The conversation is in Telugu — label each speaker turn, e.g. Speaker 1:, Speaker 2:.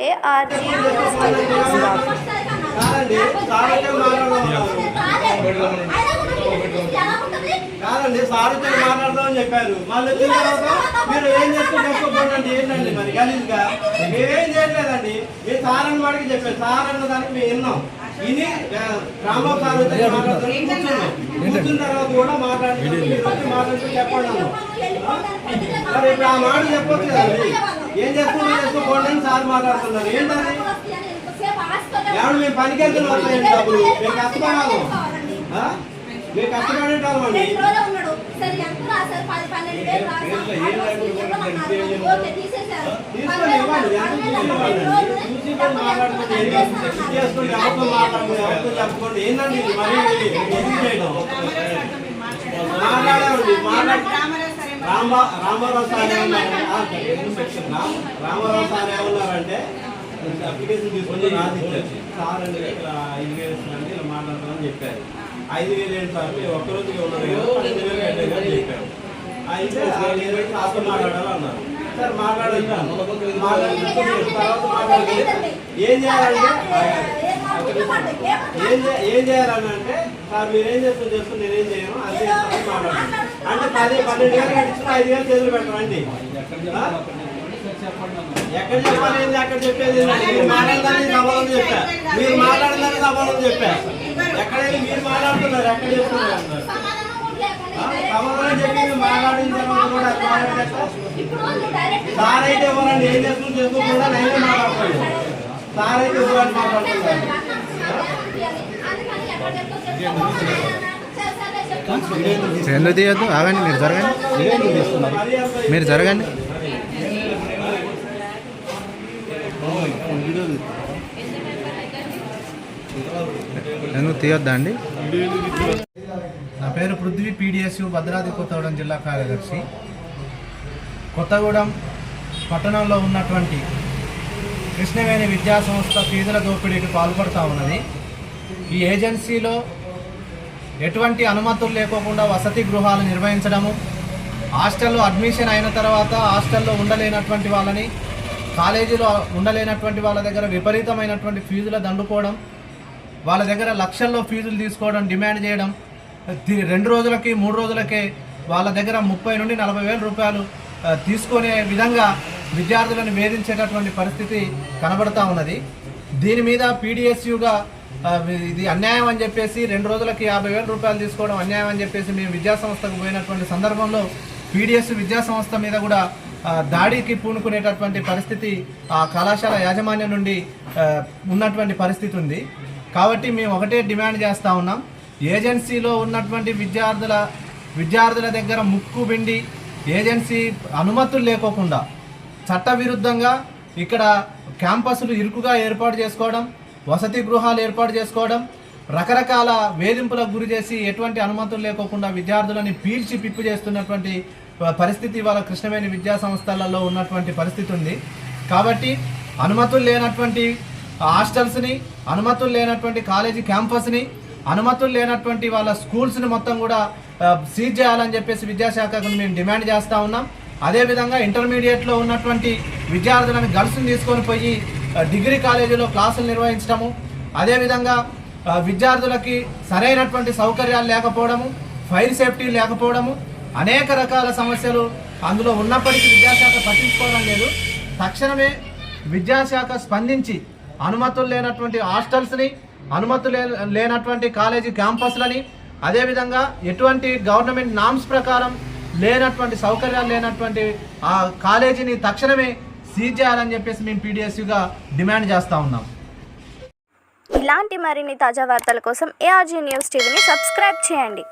Speaker 1: ఏఆర్జీ.
Speaker 2: కాదండి సారథ్యం మాట్లాడదామని చెప్పారు. మళ్ళీ వచ్చిన తర్వాత మీరు ఏం చెప్పకపోండి ఏంటండి మరి? గలీజ్గా? మేమేం చేయట్లేదండి. మీరు సారన్న వాడికి చెప్పారు. సార్ అన్న దానికి మేము విన్నాం. ఇది రామబాబు సార్ వచ్చి మాట్లాడతారు కూర్చున్నాం తర్వాత కూడా మాట్లాడుతుంది మీరు వచ్చి మాట్లాడుతూ చెప్పండి అన్నాం. మరి ఇప్పుడు ఆ మాట చెప్పొచ్చు కదండి ఏం చేసుకుంటే చేసుకోండి సార్ మాట్లాడుతున్నారు. ఏంటది? ఎవరు మేము పనికి వెళ్తున్నాం వస్తాయండి డబ్బులు. మేము కష్టపడాలి. ఆ? మేము కష్టపడేటాం అండి. తీసుకొని ఇవ్వండి. మాట్లాడుకుంటే చెప్పుకోండి. ఏంటండి మరీ చేయడం? రామ రామారావు సార్ ఏమన్నారంటే రామారావు సార్ ఏమన్నారంటే అప్లికేషన్ తీసుకొని రాసి ఇచ్చారు సార్ అండి ఇక్కడ ఐదు వేలు ఇస్తున్నారండి ఇలా మాట్లాడతామని చెప్పారు ఐదు వేలు ఏంటి సార్ మీరు ఒక్కరోజుకి ఉన్నారు కదా ఐదు వేలు చెప్పారు అయితే ఆ ఐదు వేలు కాస్త మాట్లాడాలి అన్నారు సార్ మాట్లాడండి మాట్లాడిన తర్వాత మాట్లాడి ఏం చేయాలంటే ఏం ఏం చేయాలని అంటే సార్ మీరు ఏం చేస్తున్నారు నేనేం చేయను అది చేస్తాను అంటే పది పన్నెండు వేలు కట్టించిన ఐదు వేలు చేతులు పెట్టడం అండి. ఎక్కడ చెప్పాలి ఏంది అక్కడ చెప్పేది మీరు మాట్లాడదానికి సభలో చెప్పా. మీరు మాట్లాడదానికి సభలో చెప్పా. ఎక్కడైనా మీరు మాట్లాడుతున్నారు ఎక్కడ చెప్తున్నారు? సభలో చెప్పి మీరు మాట్లాడిన తర్వాత కూడా ఎట్లా సార్ అయితే ఎవరండి? ఏం చేస్తున్నారు? చేసుకోకుండా నేనే మాట్లాడతాను సార్ అయితే ఎవరని మాట్లాడుతున్నారు?
Speaker 3: రెండు తీయద్దు? ఆగండి మీరు జరగండి.
Speaker 2: మీరు
Speaker 3: జరగండి. ఎందుకు తీయొద్దా అండి? నా పేరు పృథ్వీ పీడిఎస్యు భద్రాద్రి కొత్తగూడెం జిల్లా కార్యదర్శి. కొత్తగూడెం పట్టణంలో ఉన్నటువంటి కృష్ణవేణి విద్యా సంస్థ ఫీజుల దోపిడీకి పాల్పడుతూ ఉన్నది. ఈ ఏజెన్సీలో ఎటువంటి అనుమతులు లేకోకుండా వసతి గృహాలు నిర్వహించడము హాస్టల్లో అడ్మిషన్ అయిన తర్వాత హాస్టల్లో ఉండలేనటువంటి వాళ్ళని కాలేజీలో ఉండలేనటువంటి వాళ్ళ దగ్గర విపరీతమైనటువంటి ఫీజులు దండుకోవడం వాళ్ళ దగ్గర లక్షల్లో ఫీజులు తీసుకోవడం డిమాండ్ చేయడం రెండు రోజులకి మూడు రోజులకే వాళ్ళ దగ్గర ముప్పై నుండి నలభై వేల రూపాయలు తీసుకునే విధంగా విద్యార్థులను వేధించేటటువంటి పరిస్థితి కనబడతా ఉన్నది. దీని మీద పీడిఎస్యుగా ఇది అన్యాయం అని చెప్పేసి రెండు రోజులకి యాభై వేల రూపాయలు తీసుకోవడం అన్యాయం అని చెప్పేసి మేము విద్యాసంస్థకు పోయినటువంటి సందర్భంలో పీడిఎస్ విద్యాసంస్థ మీద కూడా దాడికి పూనుకునేటటువంటి పరిస్థితి ఆ కళాశాల యాజమాన్యం నుండి ఉన్నటువంటి పరిస్థితి ఉంది. కాబట్టి మేము ఒకటే డిమాండ్ చేస్తూ ఉన్నాం. ఏజెన్సీలో ఉన్నటువంటి విద్యార్థుల విద్యార్థుల దగ్గర ముక్కు బిండి ఏజెన్సీ అనుమతులు లేకోకుండా చట్టవిరుద్ధంగా ఇక్కడ క్యాంపస్లు ఇరుకుగా ఏర్పాటు చేసుకోవడం వసతి గృహాలు ఏర్పాటు చేసుకోవడం రకరకాల వేధింపులకు గురి చేసి ఎటువంటి అనుమతులు లేకోకుండా విద్యార్థులని పీల్చి పిప్పు చేస్తున్నటువంటి పరిస్థితి ఇవాళ కృష్ణవేణి విద్యా సంస్థలలో ఉన్నటువంటి పరిస్థితి ఉంది. కాబట్టి అనుమతులు లేనటువంటి హాస్టల్స్ని అనుమతులు లేనటువంటి కాలేజీ క్యాంపస్ని అనుమతులు లేనటువంటి వాళ్ళ స్కూల్స్ని మొత్తం కూడా సీజ్ చేయాలని చెప్పేసి విద్యాశాఖకు మేము డిమాండ్ చేస్తూ ఉన్నాం. అదేవిధంగా ఇంటర్మీడియట్లో ఉన్నటువంటి విద్యార్థులను గర్ల్స్ని తీసుకొని పోయి డిగ్రీ కాలేజీలో క్లాసులు నిర్వహించడము అదేవిధంగా విద్యార్థులకి సరైనటువంటి సౌకర్యాలు లేకపోవడము ఫైర్ సేఫ్టీ లేకపోవడము అనేక రకాల సమస్యలు అందులో ఉన్నప్పటికీ విద్యాశాఖ పట్టించుకోవడం లేదు. తక్షణమే విద్యాశాఖ స్పందించి అనుమతులు లేనటువంటి హాస్టల్స్ని అనుమతులు లే- లేనటువంటి కాలేజీ క్యాంపస్లని అదేవిధంగా ఎటువంటి గవర్నమెంట్ నామ్స్ ప్రకారం లేనటువంటి సౌకర్యాలు లేనటువంటి ఆ కాలేజీని తక్షణమే సీజ్ చేయాలని చెప్పేసి మేము పీడిఎస్యుగా డిమాండ్ చేస్తూ ఉన్నాం.
Speaker 1: ఇలాంటి మరిన్ని తాజా వార్తల కోసం ఏఆర్జీ న్యూస్ టీవీని సబ్స్క్రైబ్ చేయండి.